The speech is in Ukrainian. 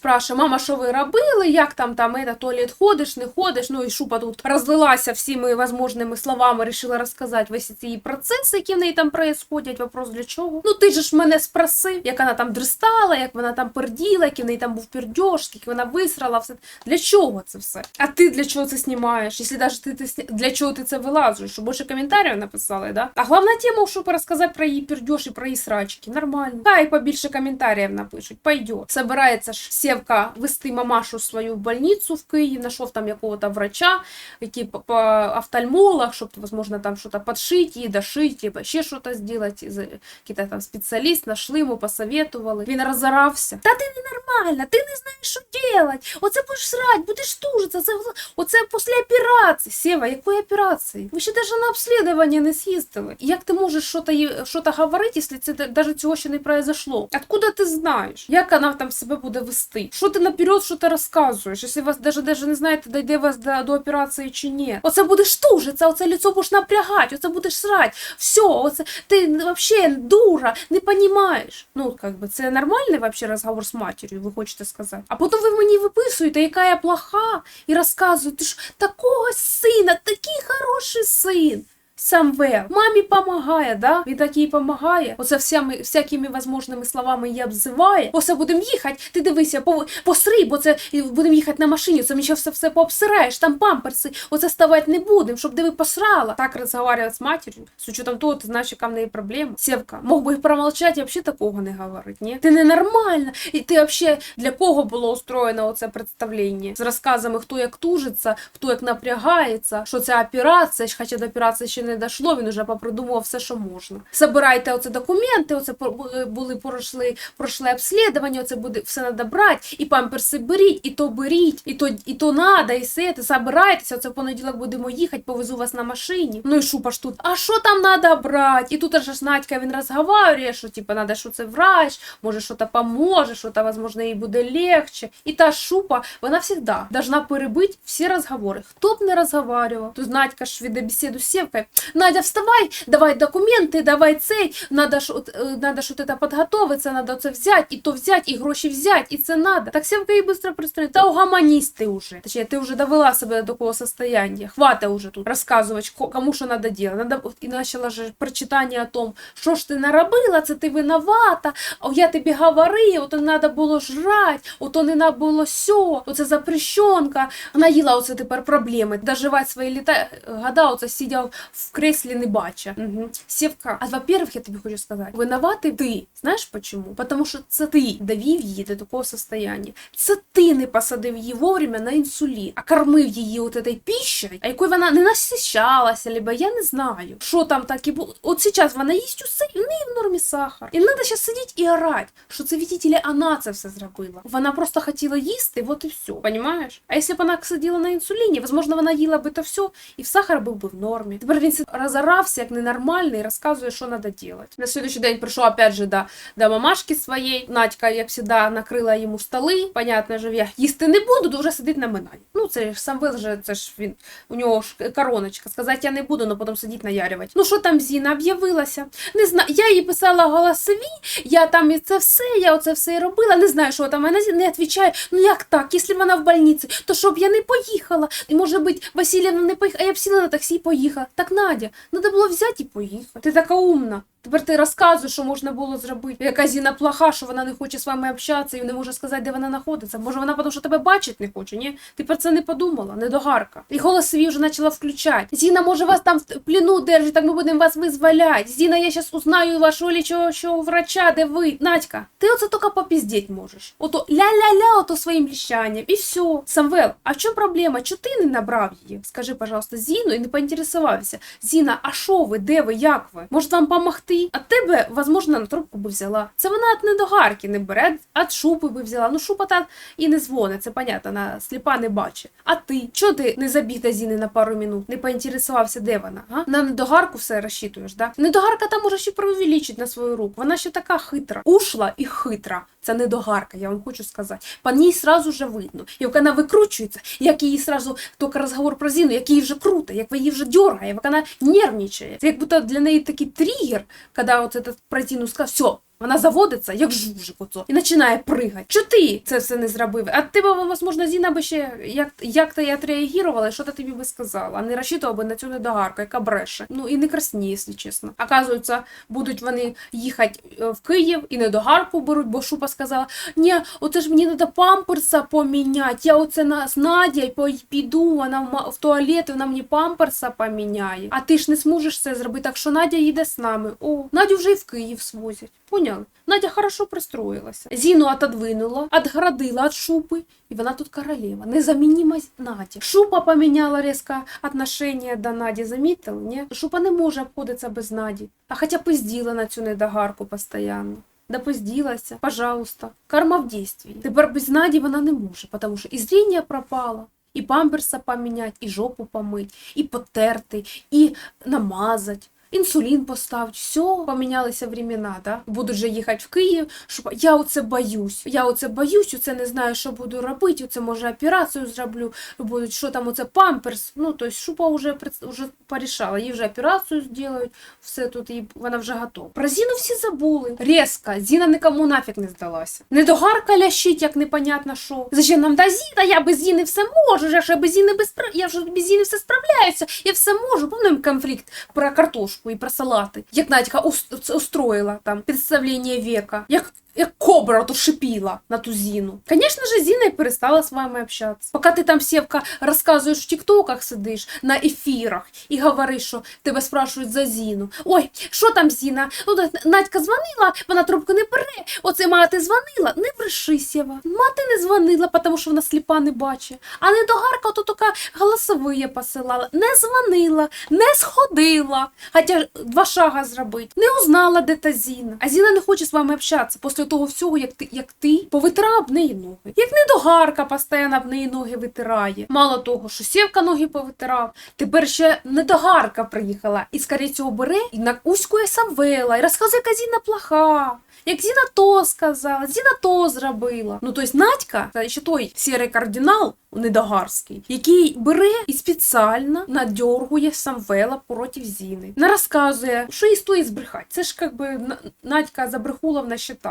спрашує, мама, що ви робили, як там там это, туалет ходиш, не ходиш. Ну і Шупа тут розлилася всіми возможними словами, рішила розказати весь ці процеси, які в неї там происходять. Вопрос для чого? Ну ти же ж мене спросив, як вона там дристала, як вона там перділа, який в неї там був пердьош, скільки вона висрала, все. Для чого це все? А ти для чого це знімаєш? Якщо навіть ти, ти для чого ти це вилазиш? Щоб більше коментарів написали, да? А головна тема, щоб розказати про її пердьош і про її срачки. Нормально. Хай побільше коментарів напишуть. Пойдет. Собирається ж Севка вести мамашу свою в больницю в Київ, знайшов там якого-то врача, який по, офтальмолог, щоб, возможно, там щось подшить її, дошить, либо ще щось зробити. Який-то там спеціаліст, нашли йому, посоветували. Він розорався. Та ти ненормальна, ти не знаєш, що робити. Оце будеш срать, будеш тужитися. Це, оце після операції. Сєва, якої операції? Ви ще навіть на обслідування не з'їздили. Як ти можеш щось говорити, якщо це навіть цього ще не произошло? Откуда ти знаєш? Як вона там себе буде вести? Що ти наперед, що ти розказуєш? Якщо вас навіть, навіть не знаєте, дійде вас до, до операції чи ні. Оце будеш тужитися, оце лицо будеш напрягати, оце будеш срать. Все, оце ти вообще дура, не понімаєш. Ну, как би, це нормальний вообще розговор з матір'ю, ви хочете сказати. А потім ви мені виписуєте, яка я плоха, і розказуєте, ж такого сина, такий хороший син. Самвел. Мамі помагає, да? Він так їй помагає. Оце всями, всякими возможними словами її обзиває. Оце будемо їхати. Ти дивися, по, посри, бо це будемо їхати на машині. Це ми ще все, все пообсираєш, там памперси. Оце ставати не будемо, щоб диви посрала. Так розговорювати з матір'ю. З учетом того, ти знаєш, яка в неї проблема. Сєвка, мог би промолчати, і взагалі такого не говорити, ні? Ти ненормальна. І ти взагалі для кого було устроєно оце представлення? З розказами, хто як тужиться, хто як напрягається, що це операція, хоча до операції ще не дійшло, він уже попридумував все, що можна. Собирайте оце документи, оце були пройшли, пройшли обслідування, оце буде все треба брати, і памперси беріть, і то беріть, і то, і то надо, і все, ти собирайтеся, оце в понеділок будемо їхати, повезу вас на машині. Ну і шупа ж тут, а що там треба брати? І тут аж Надька він розговорює, що типа надо, що це врач, може, що то поможе, що то, возможно, їй буде легче. І та шупа, вона завжди должна перебити всі розговори. Хто б не розговарював, то Надька ж веде бесіду з. Надя, вставай, давай документи, давай цей, надо ж, от, е, надо ж это підготовитися, надо це взяти, і то взяти, і гроші взяти, і це надо. Так Сєвка їй швидко пристроїть. Та угомонись ти уже. Точніше, ти вже довела себе до такого состояния. Хвата уже тут розказувати, ко- кому що надо делать. Надо, і почала ж прочитання о том, що ж ти наробила, це ти виновата, я тобі говорив, ото не треба було жрати, ото не треба було сьо, оце запрещенка. Вона їла оце тепер проблеми. Доживати свої літа, года, оце сидя в креслі не бача. Угу. Сєвка, а во-первых, я тобі хочу сказати, винуватий ти. Знаєш почему? Потому що це ти довів її до такого состояння. Це ти не посадив її вовремя на інсулін, а кормив її от этой пищей, а якою вона не насищалася, либо я не знаю, що там так і було. От зараз вона їсть усе, і в неї в нормі сахар. І треба зараз сидіти і орати, що це видите ли, вона це все зробила. Вона просто хотіла їсти, от і все. Понимаєш? А якщо б вона сиділа на інсуліні, возможно, вона їла би то все, і в сахар був би в нормі. Тепер він си- розорався як ненормальний розказує, що треба робити. На следующий день прийшов опять же до, до мамашки своєї. Надька, як завжди, накрила йому столи. Понятно, що я їсти не буду, то вже сидить на минані. Ну, це ж Самвел же, це ж він, у нього ж короночка. Сказати я не буду, але потім сидіть наярювати. Ну, що там Зіна об'явилася? Не знаю, я їй писала голосові, я там і це все, я оце все і робила. Не знаю, що там. Вона не відповідає. Ну як так? Якщо вона в больниці, то щоб я не поїхала. І може бути, Васильівна не поїхала, а я б сіла на таксі і поїхала. Так, Надя, треба було взяти і поїхати. Ти така умна. Тепер ти розказуєш, що можна було зробити. Яка Зіна плоха, що вона не хоче з вами общатися і не може сказати, де вона знаходиться. Може, вона тому, що тебе бачить не хоче, ні? Ти про це не подумала, недогарка. І голос свій вже почала включати. Зіна, може, вас там в плену держить, так ми будемо вас визволяти. Зіна, я зараз узнаю вашого лічого врача, де ви. Надька, ти оце тільки попіздіть можеш. Ото ля-ля-ля, ото своїм ліщанням. І все. Самвел, а в чому проблема? Чого ти не набрав її? Скажи, пожалуйста, Зіну і не поінтересувався. Зіна, а що ви, де ви, як ви? Може вам помогти? А тебе, возможно, на трубку би взяла. Це вона від недогарки не бере, від шупи би взяла. Ну, шупа та і не дзвонить, це понятно, вона сліпа не бачить. А ти? Чого ти не забіг до Зіни на пару минут? Не поінтересувався, де вона? А? На недогарку все розчитуєш, да? Недогарка там може ще преувеличить на свою руку. Вона ще така хитра. Ушла і хитра. Це недогарка, я вам хочу сказати. По ній сразу же видно. Як вона викручується, як її сразу тільки розговор про Зіну, як її вже круто, як її вже дергає, як вона нервничає. Це як будто для неї такий тригер, коли вот этот противник сказал, все, Вона заводиться, як жужик оцо, і починає пригати. Що ти це все не зробив? А тебе, можливо, Зіна би ще як, як ти отреагувала, і що ти тобі би сказала, не розчитував би на цю недогарку, яка бреше. Ну і не красні, якщо чесно. Оказується, будуть вони їхати е, в Київ і недогарку беруть, бо Шупа сказала: ні, оце ж мені треба памперса поміняти. Я оце на з Надією піду, вона в в туалет, вона мені памперса поміняє. А ти ж не зможеш це зробити, так що Надя їде з нами. О, Надю вже і в Київ свозять. Поняли? Надя хорошо пристроїлася. Зіну отодвинула, отгородила від шупи, і вона тут королева. Незамінима Надя. Шупа поміняла різко отношення до Наді, замітили? Ні? Шупа не може обходитися без Наді. А хоча пизділа на цю недогарку постійно. Да пизділася, пожалуйста. Карма в дійстві. Тепер без Наді вона не може, тому що і зріння пропало, і памперса поміняти, і жопу помить, і потерти, і намазать. Інсулін поставить, все, помінялися времена, да? Будуть же їхати в Київ, щоб я оце боюсь. Я оце боюсь, оце не знаю, що буду робити, оце може операцію зроблю, будуть, що там оце памперс. Ну, тобто шупа вже, вже порішала, їй вже операцію зроблять, все тут, і вона вже готова. Про Зіну всі забули. Резко, Зіна нікому нафіг не здалася. Недогарка лящить, як непонятно що. Зачем нам та Зіна, я без Зіни все можу, я ж без Зіни без, я вже без Зіни все справляюся, я все можу. Помним конфлікт про картошку і про салати. Як Надька устроїла там представлення века. Як як кобра то шипіла на ту Зіну. Звісно ж, Зіна і перестала з вами общатися. Поки ти там, Сєвка, розказуєш в тіктоках сидиш, на ефірах, і говориш, що тебе спрашують за Зіну. Ой, що там Зіна? Ну, Надька дзвонила, вона трубку не бере. Оце мати дзвонила. Не бреши, Сєва. Мати не дзвонила, тому що вона сліпа не бачить. А недогарка то тільки голосові посилала. Не дзвонила, не сходила. Хоча два шага зробити. Не узнала, де та Зіна. А Зіна не хоче з вами общатися після того всього, як ти, як ти повитирав в неї ноги. Як недогарка постійно в неї ноги витирає. Мало того, що Сєвка ноги повитирав, тепер ще недогарка приїхала і скоріше цього бере і накуськує Савела, і розказує, яка Зіна плоха. Як Зіна то сказала, Зіна то зробила. Ну, тобто Надька, це ще той сірий кардинал недогарський, який бере і спеціально надьоргує Самвела проти Зіни. Не розказує, що їй стоїть збрехати. Це ж як би Надька Забрехуловна щита.